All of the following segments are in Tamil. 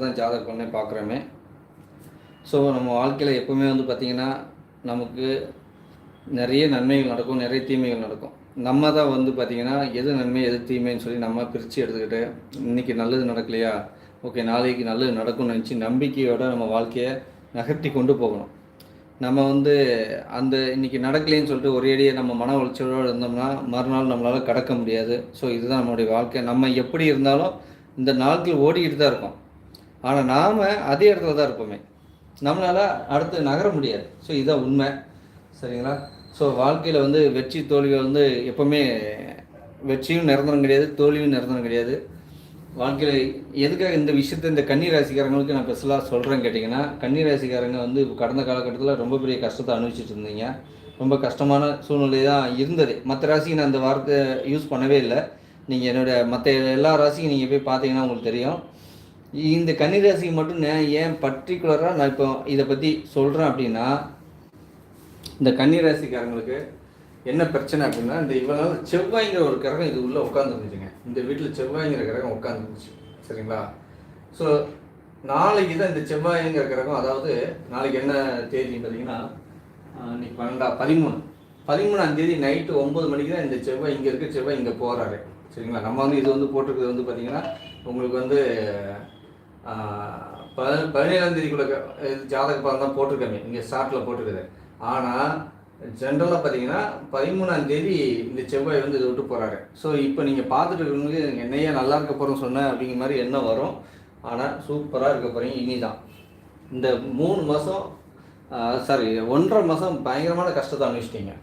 அப்படி தான் ஜாதக பண்ணே பார்க்குறோமே. ஸோ நம்ம வாழ்க்கையில் எப்போவுமே வந்து பார்த்திங்கன்னா நமக்கு நிறைய நன்மைகள் நடக்கும் நிறைய தீமைகள் நடக்கும். நம்ம தான் வந்து பார்த்திங்கன்னா எது நன்மை எது தீமைன்னு சொல்லி நம்ம பிரித்து எடுத்துக்கிட்டு இன்றைக்கி நல்லது நடக்கலையா? ஓகே நாளைக்கு நல்லது நடக்கும்னு நினச்சி நம்பிக்கையோடு நம்ம வாழ்க்கையை நகர்த்தி கொண்டு போகணும். நம்ம வந்து அந்த இன்னைக்கு நடக்கலைன்னு சொல்லிட்டு ஒரேடியே நம்ம மன உளைச்சலோடு இருந்தோம்னா மறுநாள் நம்மளால் கடக்க முடியாது. ஸோ இதுதான் நம்மளுடைய வாழ்க்கை. நம்ம எப்படி இருந்தாலும் இந்த நாட்கள் ஓடிக்கிட்டு தான் இருக்கோம். ஆனால் நாம் அதே இடத்துல தான் இருப்போமே. நம்மளால் அடுத்து நகர முடியாது. ஸோ இதுதான் உண்மை. சரிங்களா? ஸோ வாழ்க்கையில் வந்து வெற்றி தோல்விகள் வந்து எப்போவுமே வெற்றியும் நிரந்தரம் கிடையாது தோல்வியும் நிரந்தரம் கிடையாது. வாழ்க்கையில் எதுக்காக இந்த விஷயத்த இந்த கன்னி ராசிக்காரங்களுக்கு நான் ஸ்பெஷலாக சொல்கிறேன் கேட்டிங்கன்னா கன்னி ராசிக்காரங்க வந்து கடந்த காலகட்டத்தில் ரொம்ப பெரிய கஷ்டத்தை அனுபவிச்சுட்டு இருந்தீங்க. ரொம்ப கஷ்டமான சூழ்நிலை தான் இருந்தது. மற்ற ராசிக்கு நான் அந்த வார்த்தை யூஸ் பண்ணவே இல்லை. நீங்கள் என்னோடய மற்ற எல்லா ராசிக்கும் நீங்கள் போய் பார்த்தீங்கன்னா உங்களுக்கு தெரியும். இந்த கன்னி ராசிக்கு மட்டும் ஏன் பர்டிகுலராக நான் இப்போ இதை பற்றி சொல்கிறேன் அப்படின்னா இந்த கன்னி ராசிக்காரங்களுக்கு என்ன பிரச்சனை அப்படின்னா இந்த இவ்வளோ நாள் செவ்வாய்ங்கிற ஒரு கிரகம் இது உள்ளே உட்காந்துருந்துச்சுங்க இந்த வீட்டில் செவ்வாய்ங்கிற கிரகம் உட்காந்துருந்துச்சு சரிங்களா? ஸோ நாளைக்கு தான் இந்த செவ்வாய்ங்கிற கிரகம் அதாவது நாளைக்கு என்ன தேதி பார்த்தீங்கன்னா இன்றைக்கி இன்னைக்கு பன்னெண்டா பதிமூணு. பதிமூணாம் தேதி நைட்டு ஒம்பது மணிக்கு தான் இந்த செவ்வாய் இங்கே இருக்க செவ்வாய் இங்கே போகிறாரு சரிங்களா? நம்ம வந்து இது வந்து போட்டிருக்கிறது வந்து பார்த்தீங்கன்னா உங்களுக்கு வந்து ப- பதினேழாம் தேதிக்குள்ள ஜாதக பலன் தான் போட்டிருக்கேன் இங்கே ஸ்டார்ட்டில் போட்டிருக்குது. ஆனால் ஜென்ரலாக பார்த்தீங்கன்னா பதிமூணாம் தேதி இந்த செவ்வாய் வந்து இதை விட்டு போகிறாரு ஸோ இப்போ நீங்கள் பார்த்துட்டு இருக்கிறவங்களுக்கு என்னையே நல்லா இருக்க போகிறோம் சொன்னேன் அப்படிங்கிற மாதிரி என்ன வரும். ஆனால் சூப்பராக இருக்க போகிறீங்க இனிதான். இந்த மூணு மாதம் சாரி ஒன்றரை மாதம் பயங்கரமான கஷ்டத்தை அனுபவிச்சிட்டிங்க.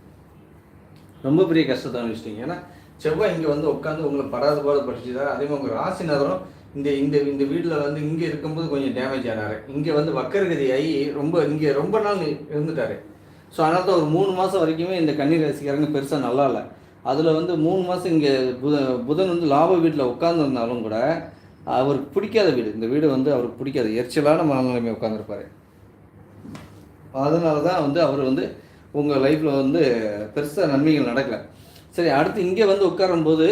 ரொம்ப பெரிய கஷ்டத்தை அனுபவிச்சிட்டீங்க. ஏன்னா செவ்வாய் இங்கே வந்து உட்காந்து உங்களை படாத பாடு படிச்சுதான் அதே மாதிரி உங்கள் ராசி நகரம் இந்த இந்த இந்த வீட்டில் வந்து இங்கே இருக்கும்போது கொஞ்சம் டேமேஜ் ஆனார். இங்கே வந்து வக்கரகதி ஆகி ரொம்ப இங்கே ரொம்ப நாள் இருந்துட்டார். ஸோ அதனால தான் ஒரு மூணு மாதம் வரைக்குமே இந்த கன்னி ராசிக்காரங்க பெருசாக நல்லா இல்லை. அதில் வந்து மூணு மாதம் இங்கே புத புதன் வந்து லாப வீட்டில் உட்காந்துருந்தாலும் கூட அவருக்கு பிடிக்காத வீடு. இந்த வீடு வந்து அவருக்கு பிடிக்காது. எரிச்சலான மனநிலைமை உட்காந்துருப்பார் அதனால தான் வந்து அவர் வந்து உங்கள் லைஃப்பில் வந்து பெருசாக நன்மைகள் நடக்கலை. சரி அடுத்து இங்கே வந்து உட்காரும்போது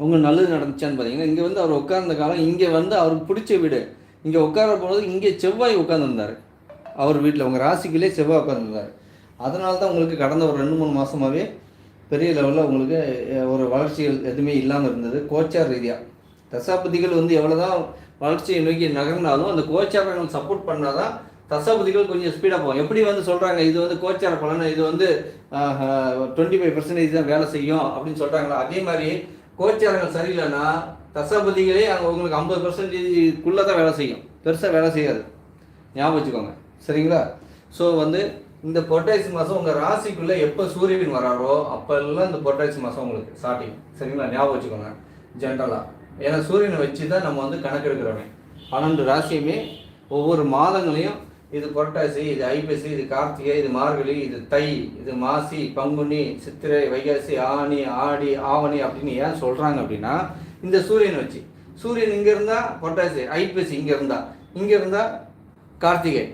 உங்களுக்கு நல்லது நடந்துச்சான்னு பார்த்தீங்கன்னா இங்கே வந்து அவர் உட்கார்ந்த காலம் இங்கே வந்து அவருக்கு பிடிச்ச வீடு. இங்கே உட்கார போனது இங்கே செவ்வாய் உட்காந்துருந்தார் அவர் வீட்டில் உங்கள் ராசிக்குள்ளே செவ்வாய் உட்காந்துருந்தார் அதனால தான் உங்களுக்கு கடந்த ஒரு ரெண்டு மூணு மாதமாகவே பெரிய லெவலில் உங்களுக்கு ஒரு வளர்ச்சிகள் எதுவுமே இல்லாமல் இருந்தது. கோச்சார் ரீதியாக தசாபதிகள் வந்து எவ்வளோ தான் வளர்ச்சியை நோக்கி நகர்ந்தாலும் அந்த கோச்சாரங்கள் சப்போர்ட் பண்ணால் தான் தசாபதிகள் கொஞ்சம் ஸ்பீடாக போகும். எப்படி வந்து சொல்கிறாங்க இது வந்து கோச்சார பலன் இது வந்து டுவெண்ட்டி ஃபைவ் பர்சன்டேஜ் தான் வேலை செய்யும் அப்படின்னு சொல்கிறாங்களா அதே மாதிரி கோச்சாரங்கள் சரியில்லைன்னா தசாபதிகளே அங்கே உங்களுக்கு ஐம்பது பர்சன்டேஜ்க்குள்ளே தான் வேலை செய்யும். பெருசாக வேலை செய்யாது. ஞாபகம் வச்சுக்கோங்க. சரிங்களா? ஸோ வந்து இந்த பொட்டாசி மாதம் உங்கள் ராசிக்குள்ளே எப்போ சூரியன் வராரோ அப்போல்லாம் இந்த பொட்டாசியம் மாதம் உங்களுக்கு ஸ்டார்டிங் சரிங்களா? ஞாபகம் வச்சுக்கோங்க. ஜென்ரலாக ஏன்னா சூரியனை வச்சு தான் நம்ம வந்து கணக்கெடுக்கிறோமே. பன்னெண்டு ராசியுமே ஒவ்வொரு மாதங்களையும் இது புரட்டாசி இது ஐப்பசி இது கார்த்திகை இது மார்கழி இது தை இது மாசி பங்குனி சித்திரை வைகாசி ஆனி ஆடி ஆவணி அப்படின்னு ஏன் சொல்கிறாங்க அப்படின்னா இந்த சூரியன் வச்சு. சூரியன் இங்கே இருந்தால் புரட்டாசி ஐப்பசி இங்கே இருந்தால் இங்கே இருந்தால் கார்த்திகை.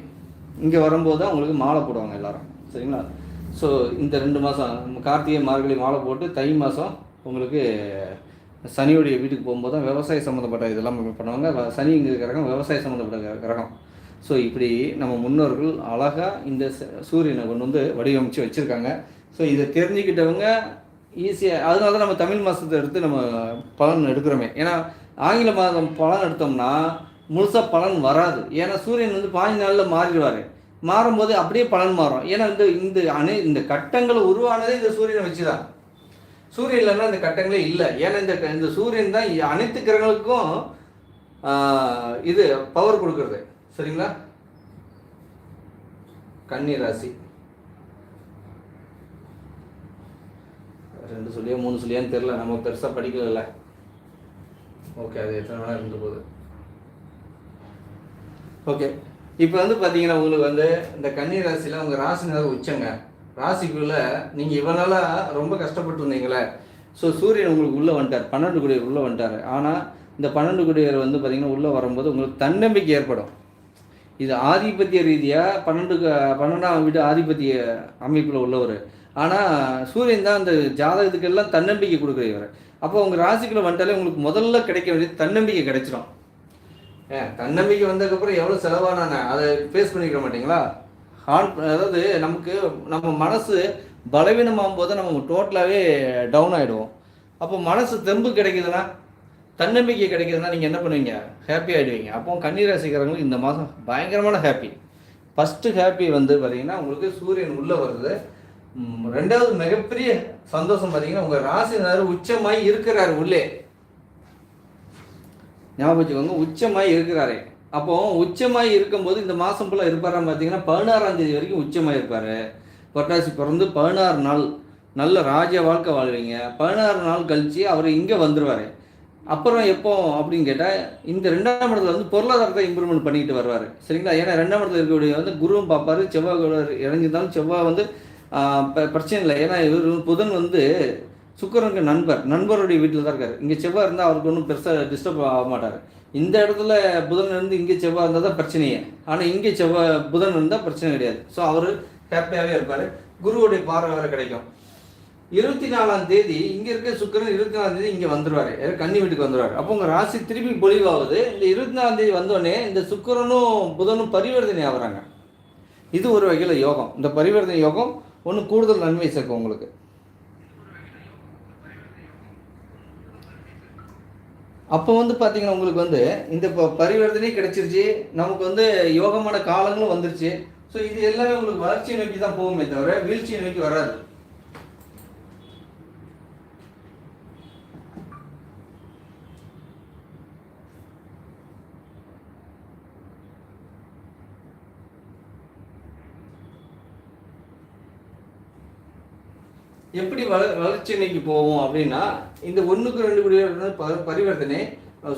இங்கே வரும்போது தான் உங்களுக்கு மாலை போடுவாங்க எல்லாரும். சரிங்களா? ஸோ இந்த ரெண்டு மாதம் கார்த்திகை மார்கழி மாலை போட்டு தை மாதம் உங்களுக்கு சனியுடைய வீட்டுக்கு போகும்போது தான் விவசாய சம்மந்தப்பட்ட இதெல்லாம் பண்ணுவாங்க. சனி இங்கே கிரகம் விவசாய சம்மந்தப்பட்ட கிரகம். ஸோ இப்படி நம்ம முன்னோர்கள் அழகாக இந்த சூரியனை கொண்டு வந்து வடிவமைச்சு வச்சுருக்காங்க. ஸோ இதை தெரிஞ்சுக்கிட்டவங்க ஈஸியாக அதனால தான் நம்ம தமிழ் மாதத்தை எடுத்து நம்ம பலன் எடுக்கிறோமே. ஏன்னா ஆங்கில மாதம் பலன் எடுத்தோம்னா முழுசாக பலன் வராது. ஏன்னா சூரியன் வந்து பாஞ்சு நாளில் மாறிடுவார். மாறும்போது அப்படியே பலன் மாறும். ஏன்னா இந்த இந்த அணை இந்த கட்டங்கள் உருவானதே இந்த சூரியனை வச்சு தான் சூரியன் இல்லைன்னா இந்த கட்டங்களே இல்லை. ஏன்னா இந்த க- இந்த சூரியன் தான் அனைத்து கிரகங்களுக்கும் இது பவர் கொடுக்குறது. சரிங்களா? கன்னி ராசி ரெண்டு சொல்லியா மூணு சொல்லியான்னு தெரில நம்ம பெருசாக படிக்கல ஓகே அது எத்தனை வேணால் இருந்து போகுது ஓகே இப்போ வந்து பார்த்தீங்கன்னா உங்களுக்கு வந்து இந்த கன்னி ராசியில் உங்கள் ராசி நேரம் உச்சங்க. ராசிக்குள்ள நீங்கள் இவனால் ரொம்ப கஷ்டப்பட்டு இருந்தீங்களே ஸோ சூரியன் உங்களுக்கு உள்ளே வந்துட்டார் பன்னெண்டு குடியர் உள்ளே வந்துட்டார். ஆனால் இந்த பன்னெண்டு குடியர் வந்து பார்த்தீங்கன்னா உள்ளே வரும்போது உங்களுக்கு தன்னம்பிக்கை ஏற்படும். இது ஆதிபத்திய ரீதியாக பன்னெண்டு பன்னெண்டாம் வீடு ஆதிபத்திய அமைப்பில் உள்ளவர். ஆனால் சூரியன் தான் அந்த ஜாதகத்துக்கெல்லாம் தன்னம்பிக்கை கொடுக்குற இவர் அப்போ உங்கள் ராசிக்குள்ளே வந்துட்டாலே உங்களுக்கு முதல்ல கிடைக்க வேண்டியது தன்னம்பிக்கை கிடைச்சிடும் ஏன் தன்னம்பிக்கை வந்ததுக்கப்புறம் எவ்வளோ செலவானானே? அதை ஃபேஸ் பண்ணிக்கிற மாட்டீங்களா? ஹான் அதாவது நமக்கு நம்ம மனசு பலவீனமாகும் போது நம்ம டோட்டலாகவே டவுன் ஆகிடுவோம் அப்போ மனசு தெம்பு கிடைக்குதுன்னா தன்னம்பிக்கை கிடைக்கிறதுனா நீங்கள் என்ன பண்ணுவீங்க? ஹாப்பி ஆகிடுவீங்க அப்போ கண்ணீர் இந்த மாதம் பயங்கரமான ஹாப்பி ஃபஸ்ட்டு ஹாப்பி வந்து பார்த்தீங்கன்னா உங்களுக்கு சூரியன் உள்ளே வருது. ரெண்டாவது மிகப்பெரிய சந்தோஷம் பார்த்தீங்கன்னா உங்கள் ராசினார் உச்சமாய் இருக்கிறார் உள்ளே. ஞாபகம் வச்சுக்கோங்க உச்சமாய் இருக்கிறாரே. அப்போ உச்சமாய் இருக்கும்போது இந்த மாதம் ஃபுல்லாக இருப்பாரா பார்த்தீங்கன்னா பதினாறாம் தேதி வரைக்கும் உச்சமாக இருப்பார். புரட்டாசி பிறந்து பதினாறு நாள் நல்ல ராஜ வாழ்க்கை வாழ்வீங்க பதினாறு நாள் கழிச்சு அவர் இங்கே வந்துடுவார் அப்புறம் எப்போ அப்படின்னு கேட்டால் இந்த ரெண்டாம் இடத்துல வந்து பொருளாதாரத்தை இம்ப்ரூவ்மெண்ட் பண்ணிக்கிட்டு வருவார். சரிங்களா? ஏன்னா ரெண்டாம் இடத்துல இருக்கக்கூடிய வந்து குருவும் பார்ப்பாரு செவ்வாய் இறங்கியிருந்தாலும் செவ்வாய் வந்து பிரச்சனை இல்லை. ஏன்னா இவர் புதன் வந்து சுக்கரனுக்கு நண்பர். நண்பருடைய வீட்டில் தான் இருக்கார். இங்கே செவ்வாய் இருந்தால் அவருக்கு ஒன்றும் பெருசாக டிஸ்டர்ப் ஆக மாட்டார். இந்த இடத்துல புதன் இருந்து இங்கே செவ்வாய் இருந்தால் தான் பிரச்சனையே. ஆனால் இங்கே செவ்வாய் புதன் இருந்தால் பிரச்சனை கிடையாது. ஸோ அவர் ஹாப்பியாகவே இருப்பார். குருவுடைய பார்வை வேறு கிடைக்கும். இருபத்தி நாலாம் தேதி இங்கே இருக்க சுக்கிரன் இருபத்தி நாலாம் தேதி இங்கே வந்துடுவார் கன்னி வீட்டுக்கு வந்துடுவார் அப்போ உங்கள் ராசி திருப்பி பொலிவாகுது இந்த இருபத்தி நாலாம் தேதி வந்தோடனே இந்த சுக்கிரனும் புதனும் பரிவர்த்தனை ஆகுறாங்க. இது ஒரு வகையில் யோகம். இந்த பரிவர்த்தனை யோகம் ஒன்று கூடுதல் நன்மை சேர்க்கும் உங்களுக்கு. அப்போ வந்து பார்த்தீங்கன்னா உங்களுக்கு வந்து இந்த இப்போ பரிவர்த்தனை கிடைச்சிருச்சு. நமக்கு வந்து யோகமான காலங்களும் வந்துருச்சு. ஸோ இது எல்லாமே உங்களுக்கு வளர்ச்சியை நோக்கி தான் போகுமே தவிர வீழ்ச்சியை நோக்கி வராது. எப்படி வள வளர்ச்சி நோக்கி போவோம் அப்படின்னா இந்த ஒன்றுக்கு ரெண்டு குடி ப- பரிவர்த்தனை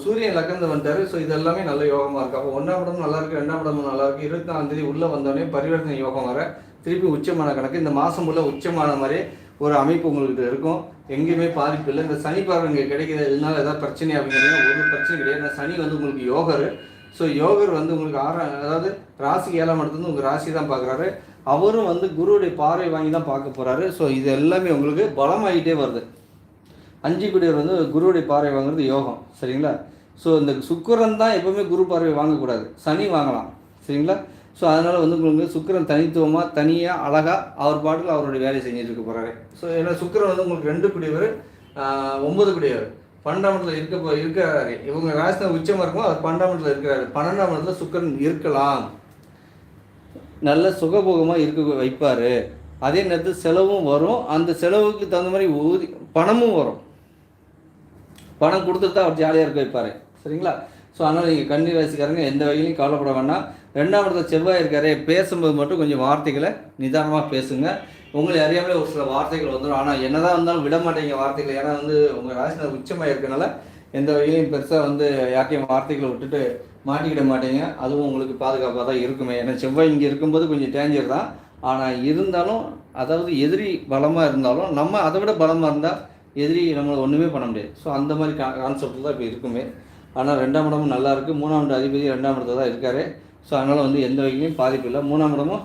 சூரியன் லக்கந்து வந்துட்டாரு. ஸோ இது எல்லாமே நல்ல யோகமாக இருக்குது அப்போ ஒன்றாம் இடமும் நல்லா இருக்குது ரெண்டாம் இடமும் நல்லா இருக்குது இருபத்தி நாலாம் தேதி உள்ளே வந்தோடனே பரிவர்த்தனை யோகம் வர திருப்பி உச்சமான கணக்கு. இந்த மாதம் உள்ள உச்சமான மாதிரி ஒரு அமைப்பு உங்களுக்கு இருக்கும். எங்கேயுமே பாதிப்பு இல்லை. இந்த சனி பார்வை இங்கே கிடைக்கிறது இதனால ஏதாவது பிரச்சனை அப்படிங்கிறீங்க ஒரு பிரச்சனை கிடையாது. சனி வந்து உங்களுக்கு யோகரு. ஸோ யோகர் வந்து உங்களுக்கு ஆறாம் அதாவது ராசிக்கு ஏழாம் இடத்துல இருந்து உங்கள் ராசி தான் பார்க்குறாரு. அவரும் வந்து குருவுடைய பார்வை வாங்கி தான் பார்க்க போகிறாரு ஸோ இது எல்லாமே உங்களுக்கு பலமாகிட்டே வருது. அஞ்சு குடியர் வந்து குருவுடைய பார்வை வாங்குறது யோகம் சரிங்களா? ஸோ இந்த சுக்கிரன் தான் எப்போவுமே குரு பார்வை வாங்கக்கூடாது. சனி வாங்கலாம் சரிங்களா? ஸோ அதனால் வந்து உங்களுக்கு சுக்கிரன் தனித்துவமாக தனியாக அழகாக அவர் பாட்டில் அவருடைய வேலையை செஞ்சுட்டு இருக்க போகிறாரு ஸோ ஏன்னா சுக்கிரன் வந்து உங்களுக்கு ரெண்டு குடியவர் ஒன்பது குடியவர் பன்னெண்டாம் இடத்துல இருக்க போ இருக்கிறாரு இவங்க ராசினா உச்சமாக இருக்கும் அவர் பன்னெண்டாம் இடத்துல இருக்கிறாரு. பன்னெண்டாம் இடத்துல சுக்கரன் இருக்கலாம். நல்ல சுகபோகமாக இருக்க வைப்பார். அதே நேரத்தில் செலவும் வரும். அந்த செலவுக்கு தகுந்த மாதிரி ஊதி பணமும் வரும். பணம் கொடுத்துட்டு அவர் ஜாலியாக இருக்க வைப்பார். சரிங்களா? ஸோ அதனால் நீங்கள் கண்ணி ராசிக்காரங்க எந்த வகையிலையும் கவலைப்பட வேண்டாம். ரெண்டாம் இடத்துல செவ்வாய் இருக்காரு. பேசும்போது மட்டும் கொஞ்சம் வார்த்தைகளை நிதானமாக பேசுங்கள் உங்களை அறியாமலே ஒரு சில வார்த்தைகள் வந்துடும் ஆனால் என்னதான் இருந்தாலும் விட மாட்டேங்க வார்த்தைகள். ஏன்னா வந்து உங்கள் ராசினர் உச்சமாக இருக்கனால எந்த வகையிலையும் பெருசாக வந்து யார்ட்டையும் வார்த்தைகளை விட்டுட்டு மாட்டிக்கிட மாட்டீங்க. அதுவும் உங்களுக்கு பாதுகாப்பாக தான் இருக்குமே. ஏன்னா செவ்வாய் இங்கே இருக்கும்போது கொஞ்சம் டேஞ்சர் தான். ஆனால் இருந்தாலும் அதாவது எதிரி பலமாக இருந்தாலும் நம்ம அதை விட பலமாக இருந்தால் எதிரி நம்மளை ஒன்றுமே பண்ண முடியாது. ஸோ அந்த மாதிரி கா கான்செப்ட் தான் இப்போ இருக்குமே. ஆனால் ரெண்டாம் இடமும் நல்லா இருக்குது மூணாம் இட அதிபதி ரெண்டாம் இடத்துல தான் இருக்காரு. ஸோ அதனால் வந்து எந்த வகையிலையும் பாதிப்பு இல்லை. மூணாம் இடமும்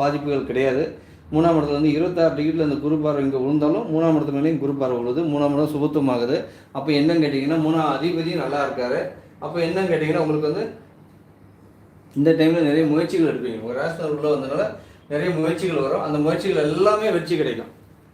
பாதிப்புகள் கிடையாது. மூணாம் இடத்துல வந்து இருபத்தாறு டிகிரியில் அந்த குரு பார்வை இங்கே விழுந்தாலும் மூணாம் இடத்து மேலேயும் குரு பார்வை விழுது மூணாம் இடம் சுபத்துவமாகுது. அப்போ என்னன்னு கேட்டிங்கன்னா மூணாம் அதிபதியும் நல்லா இருக்காரு. அப்போ என்னன்னு கேட்டிங்கன்னா உங்களுக்கு வந்து இந்த டைமில் நிறைய முயற்சிகள் எடுப்பீங்க. உங்கள் ராசினர் உள்ள வந்ததுனால நிறைய முயற்சிகள் வரும். அந்த முயற்சிகள் எல்லாமே வெற்றி கிடைக்கும்.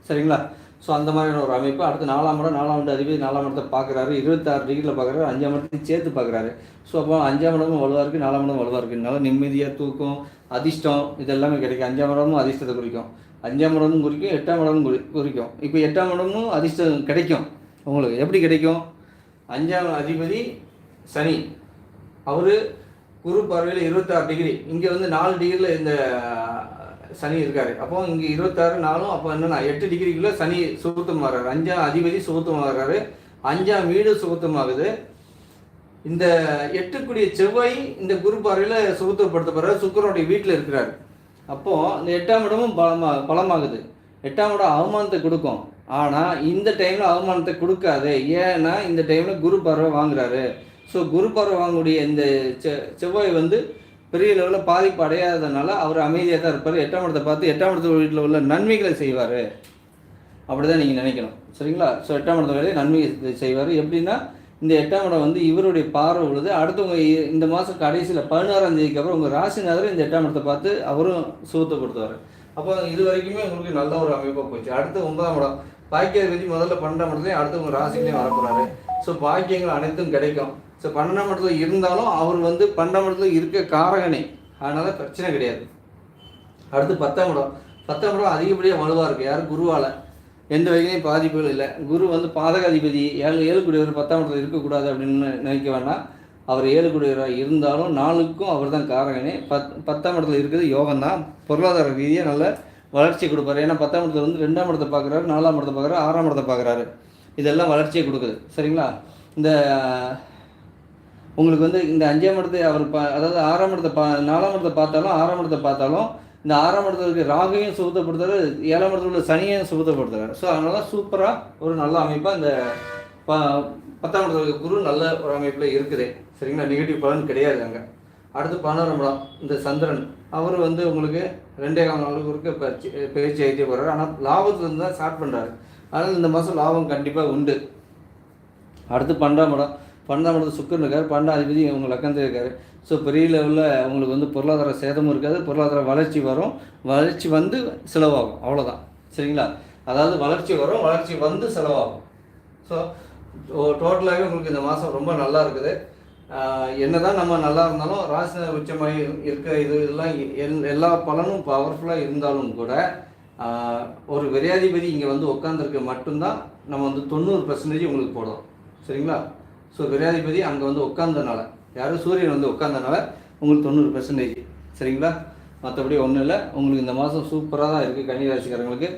சரிங்களா? ஸோ அந்த மாதிரியான ஒரு அமைப்பு. அடுத்து நாலாம் இடம் நாலாம் இடம் அதிபதி நாலாம் இடத்தை பார்க்குறாரு. இருபத்தாறு டிகிரியில் பார்க்குறாரு. அஞ்சாம் இடத்தையும் சேர்த்து பார்க்குறாரு. ஸோ அப்போ அஞ்சாம் இடமும் வலுவாக இருக்குது நாலாம் இடம் வலுவாக இருக்குது நல்லா நிம்மதியாக தூக்கம் அதிர்ஷ்டம் இது எல்லாமே கிடைக்கும். அஞ்சாம் இடமும் அதிர்ஷ்டத்தை குறிக்கும். அஞ்சாம் இடமும் குறிக்கும் எட்டாம் இடமும் குறி குறிக்கும். இப்போ எட்டாம் இடமும் அதிர்ஷ்டம் கிடைக்கும். உங்களுக்கு எப்படி கிடைக்கும்? அஞ்சாம் அதிபதி சனி. அவர் குரு பார்வையில் இருபத்தாறு டிகிரி. இங்கே வந்து நாலு டிகிரியில் இந்த சனி இருக்காரு. அப்போ இங்கே இருபத்தாறு நாளும் அப்போ என்னன்னா எட்டு டிகிரிக்குள்ள சனி சுகத்தம் வர்றாரு. அஞ்சாம் அதிபதி சுகத்தம் வர்றாரு. அஞ்சாம் வீடு சுபத்துவமாகுது இந்த எட்டுக்குடிய செவ்வாய் இந்த குரு பார்வையில் சுபத்துவப்படுத்த சுக்கரனுடைய வீட்டில் இருக்கிறாரு. அப்போ இந்த எட்டாம் இடமும் பலமா பலமாகுது. எட்டாம் இடம் அவமானத்தை கொடுக்கும். ஆனால் இந்த டைமில் அவமானத்தை கொடுக்காது. ஏன்னா இந்த டைமில் குரு பார்வை வாங்குறாரு. ஸோ குரு பார்வை வாங்கக்கூடிய இந்த செவ்வாய் வந்து பெரிய லெவலில் பாதிப்பு அடையாததுனால அவர் அமைதியாக தான் இருப்பார். எட்டாம் இடத்தை பார்த்து எட்டாம் இடத்து வீட்டில் உள்ள நன்மைகளை செய்வார். அப்படி தான் நீங்கள் நினைக்கணும். சரிங்களா? ஸோ எட்டாம் இடத்து வேலையை நன்மை செய்வார். எப்படின்னா இந்த எட்டாம் இடம் வந்து இவருடைய பார்வை உள்ளது அடுத்தவங்க இ- இந்த மாதம் கடைசியில் பதினாறாம் தேதிக்கு அப்புறம் உங்கள் ராசிநாதர் இந்த எட்டாம் இடத்தை பார்த்து அவரும் சுகத்தை கொடுத்துவார் அப்போ இது வரைக்குமே உங்களுக்கு நல்ல ஒரு அமைப்பாக போச்சு. அடுத்து ஒன்பதாம் இடம். பாக்கியாதிபதி முதல்ல பன்னெண்டாம் இடத்துலையும் அடுத்து உங்கள் ராசிலையும் வரப்போறாரு. ஸோ பாக்கியங்கள் அனைத்தும் கிடைக்கும். ஸோ பன்னெண்டாம் இடத்துல இருந்தாலும் அவர் வந்து பன்னெண்டாம் இடத்துல இருக்க காரகனே. அதனால பிரச்சனை கிடையாது. அடுத்து பத்தாம் இடம். பத்தாம் இடம் அதிகப்படியாக வலுவாக இருக்குது யார் குருவால் எந்த வகையிலையும் பாதிப்புகள் இல்லை. குரு வந்து பாதகாதிபதி. ஏழு ஏழு குடியவர் பத்தாம் இடத்துல இருக்கக்கூடாது அப்படின்னு நினைக்க வேண்டாம். அவர் ஏழு குடியவராக இருந்தாலும் நாளுக்கும் அவர் தான் காரகனே. பத் பத்தாம் இடத்துல இருக்கிறது யோகம் தான். பொருளாதார ரீதியாக நல்ல வளர்ச்சி கொடுப்பாரு. ஏன்னா பத்தாம் இடத்துல வந்து ரெண்டாம் இடத்தை பார்க்குறாரு நாலாம் இடத்தை பார்க்குறாரு ஆறாம் இடத்தை பார்க்குறாரு. இதெல்லாம் வளர்ச்சியை கொடுக்குது. சரிங்களா? இந்த உங்களுக்கு வந்து இந்த அஞ்சாம் இடத்தை அவர் பா அதாவது ஆறாம் இடத்தை பா நாலாம் இடத்தை பார்த்தாலும் ஆறாம் இடத்தை பார்த்தாலும் இந்த ஆறாம் இடத்துல இருக்க ராகையும் சுத்தப்படுத்துறாரு ஏழாம் இடத்துல உள்ள சனியையும் சுகத்தப்படுத்துறாரு ஸோ அதனால சூப்பராக ஒரு நல்ல அமைப்பாக இந்த ப பத்தாம் இடத்துல இருக்க குரு நல்ல ஒரு அமைப்பில் இருக்குது. சரிங்களா? நெகட்டிவ் பலன் கிடையாது அங்கே. அடுத்து பதினோராம் இடம் இந்த சந்திரன். அவர் வந்து உங்களுக்கு ரெண்டே கால நாளுக்கு இருக்க பயிற்சி பயிற்சி ஆகிட்டே போகிறாரு ஆனால் லாபத்துலேருந்து தான் ஸ்டார்ட் பண்ணுறாரு அதனால் இந்த மாதம் லாபம் கண்டிப்பாக உண்டு. அடுத்து பன்னெண்டாம் இடம். பன்னெண்டாம் இடத்துல சுக்கரன் இருக்கார் பன்னெண்டாம் அதிபதி உங்க லக்கணத்தில் இருக்கார். ஸோ பெரிய லெவலில் அவங்களுக்கு வந்து பொருளாதார சேதமும் இருக்காது பொருளாதார வளர்ச்சி வரும். வளர்ச்சி வந்து செலவாகும் அவ்வளோதான் சரிங்களா? அதாவது வளர்ச்சி வரும் வளர்ச்சி வந்து செலவாகும். ஸோ டோட்டலாகவே உங்களுக்கு இந்த மாதம் ரொம்ப நல்லா இருக்குது. என்ன என்னதான் நம்ம நல்லா இருந்தாலும் ராசி உச்சமாக இருக்க இது இதெல்லாம் எல்- எல்லா பலனும் பவர்ஃபுல்லாக இருந்தாலும் கூட ஒரு விரையாதிபதி இங்கே வந்து உட்காந்துருக்க மட்டும்தான் நம்ம வந்து தொண்ணூறு பர்சன்டேஜ் உங்களுக்கு போடுறோம் சரிங்களா? ஸோ விரையாதிபதி அங்கே வந்து உட்காந்தனால யாரும் சூரியன் வந்து உட்காந்தனால உங்களுக்கு தொண்ணூறு பர்சன்டேஜ் சரிங்களா? மற்றபடி ஒன்றும் இல்லை. உங்களுக்கு இந்த மாதம் சூப்பராக தான் இருக்குது கன்னி ராசிக்காரங்களுக்கு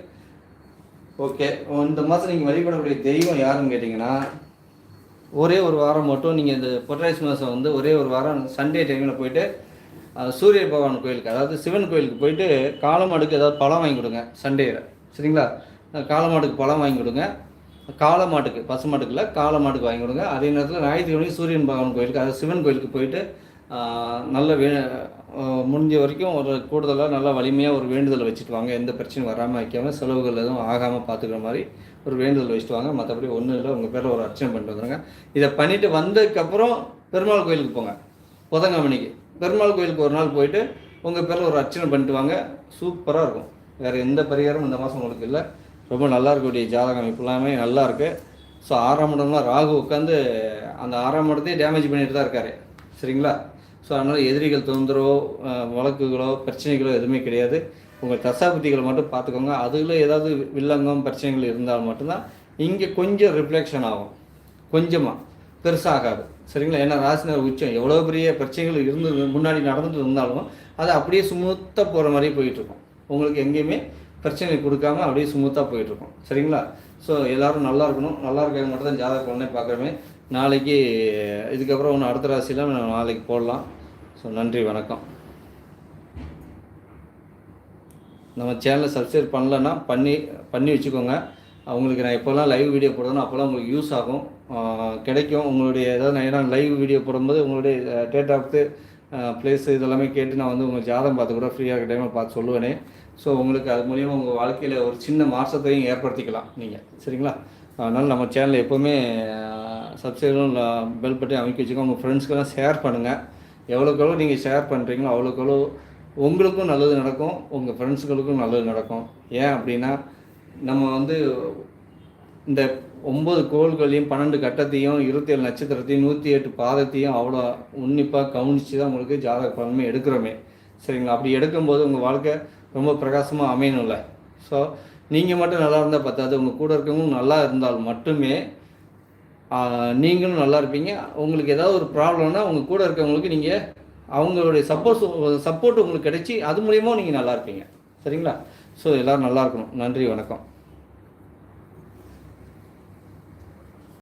ஓகே இந்த மாதம் நீங்கள் வழிபடக்கூடிய தெய்வம் யாருன்னு கேட்டிங்கன்னா ஒரே ஒரு வாரம் மட்டும் நீங்கள் இந்த பொட்டாசி மாதம் வந்து ஒரே ஒரு வாரம் சண்டே டைமில் போயிட்டு சூரிய பகவான் கோயிலுக்கு அதாவது சிவன் கோயிலுக்கு போயிட்டு காலமாடுக்கு ஏதாவது பழம் வாங்கி கொடுங்க சண்டேயில் சரிங்களா? காலமாடுக்கு பழம் வாங்கி கொடுங்க. காளை மாட்டுக்கு பசு மாட்டுக்கு இல்லை காளை மாட்டுக்கு வாங்கி கொடுங்க. அதே நேரத்தில் ஞாயிற்றுக்கிழமை சூரியன் பகவான் கோயிலுக்கு அதாவது சிவன் கோயிலுக்கு போயிட்டு நல்ல வே முடிஞ்ச வரைக்கும் ஒரு கூடுதலாக நல்ல வலிமையாக ஒரு வேண்டுதலை வச்சுட்டு வாங்க. எந்த பிரச்சனையும் வராமல் வைக்காமல் செலவுகள் எதுவும் ஆகாமல் பார்த்துக்கிற மாதிரி ஒரு வேண்டுதல் வச்சுட்டு வாங்க. மற்றபடி ஒன்றும் இல்லை. உங்கள் பேரில் ஒரு அர்ச்சனை பண்ணிட்டு வந்துருங்க. இதை பண்ணிவிட்டு வந்ததுக்கப்புறம் பெருமாள் கோயிலுக்கு போங்க. புதங்கமணிக்கு. பெருமாள் கோயிலுக்கு ஒரு நாள் போயிட்டு உங்கள் பேரில் ஒரு அர்ச்சனை பண்ணிட்டு வாங்க. சூப்பராக இருக்கும். வேறு எந்த பரிகாரமும் இந்த மாதம் உங்களுக்கு இல்லை. ரொம்ப நல்லா இருக்கக்கூடிய ஜாதகம். இப்பெல்லாமே எல்லாமே நல்லா இருக்கு ஸோ ஆறாம் இடம்லாம் ராகு உட்காந்து அந்த ஆறாம் இடத்தையே டேமேஜ் பண்ணிட்டு தான் இருக்காரு. சரிங்களா? ஸோ அதனால் எதிரிகள் தொந்தரவோ வழக்குகளோ பிரச்சனைகளோ எதுவுமே கிடையாது. உங்கள் தசாபுத்திகளை மட்டும் பார்த்துக்கோங்க. அதில் ஏதாவது வில்லங்கம் பிரச்சனைகள் இருந்தால் மட்டும்தான் இங்கே கொஞ்சம் ரிஃப்ளெக்ஷன் ஆகும். கொஞ்சமாக பெருசாகாது. சரிங்களா? ஏன்னா ராசினர் உச்சம். எவ்வளோ பெரிய பிரச்சனைகள் இருந்து முன்னாடி நடந்துட்டு இருந்தாலும் அது அப்படியே சுமூத்தாக போகிற மாதிரியே போயிட்டுருக்கும் உங்களுக்கு எங்கேயுமே பிரச்சனை கொடுக்காம அப்படியே ஸ்மூத்தாக போயிட்டுருக்கும். சரிங்களா? ஸோ எல்லாரும் நல்லா இருக்கணும். நல்லா இருக்கிறது மட்டும் தான் ஜாதக பலனே பார்க்குறமே. நாளைக்கு இதுக்கப்புறம் ஒன்று அடுத்த ராசியில் நாளைக்கு போடலாம். ஸோ நன்றி வணக்கம். நம்ம சேனலை சப்ஸ்கிரைப் பண்ணலன்னா பண்ணி பண்ணி வச்சுக்கோங்க. உங்களுக்கு நான் எப்போல்லாம் லைவ் வீடியோ போடுறேனோ அப்போல்லாம் உங்களுக்கு யூஸ் ஆகும். கிடைக்கும். உங்களுடைய ஏதாவது நான் ஏன்னா லைவ் வீடியோ போடும்போது உங்களுடைய டேட் ஆஃப் பிளேஸ் இதெல்லாமே கேட்டு நான் வந்து உங்கள் ஜாதகம் பார்த்து கூட ஃப்ரீயாக இருக்க டைமில் பார்த்து சொல்லுவேனே. ஸோ உங்களுக்கு அது மூலியமாக உங்கள் வாழ்க்கையில் ஒரு சின்ன மாற்றத்தையும் ஏற்படுத்திக்கலாம் நீங்கள் சரிங்களா? அதனால் நம்ம சேனலில் எப்போவுமே சப்ஸ்கிரைபரும் பெல் பட்டி அமைக்க வச்சுக்கோங்க. உங்கள் ஃப்ரெண்ட்ஸ்க்கெல்லாம் ஷேர் பண்ணுங்கள் எவ்வளோக்கு எவ்வளோ நீங்கள் ஷேர் பண்ணுறீங்களோ அவ்வளோக்கு எவ்வளோ உங்களுக்கும் நல்லது நடக்கும். உங்கள் ஃப்ரெண்ட்ஸுகளுக்கும் நல்லது நடக்கும். ஏன் அப்படின்னா நம்ம வந்து இந்த ஒம்பது கோள்களையும் பன்னெண்டு கட்டத்தையும் இருபத்தி ஏழு நட்சத்திரத்தையும் நூற்றி எட்டு பாதத்தையும் அவ்வளோ உன்னிப்பாக கவனித்து தான் உங்களுக்கு ஜாதக பலனுமே எடுக்கிறோமே. சரிங்களா? அப்படி எடுக்கும்போது உங்கள் வாழ்க்கை ரொம்ப பிரகாசமாக அமையணும்ல. ஸோ நீங்கள் மட்டும் நல்லா இருந்தால் பத்தாது. உங்கள் கூட இருக்கவங்களும் நல்லா இருந்தால் மட்டுமே நீங்களும் நல்லா இருப்பீங்க. உங்களுக்கு ஏதாவது ஒரு ப்ராப்ளம்னா உங்கள் கூட இருக்கவங்களுக்கு நீங்கள் அவங்களுடைய சப்போர்ட் சப்போர்ட் உங்களுக்கு கிடைச்சி அது மூலியமாக நீங்கள் நல்லா இருப்பீங்க. சரிங்களா? ஸோ எல்லோரும் நல்லா இருக்கணும். நன்றி வணக்கம்.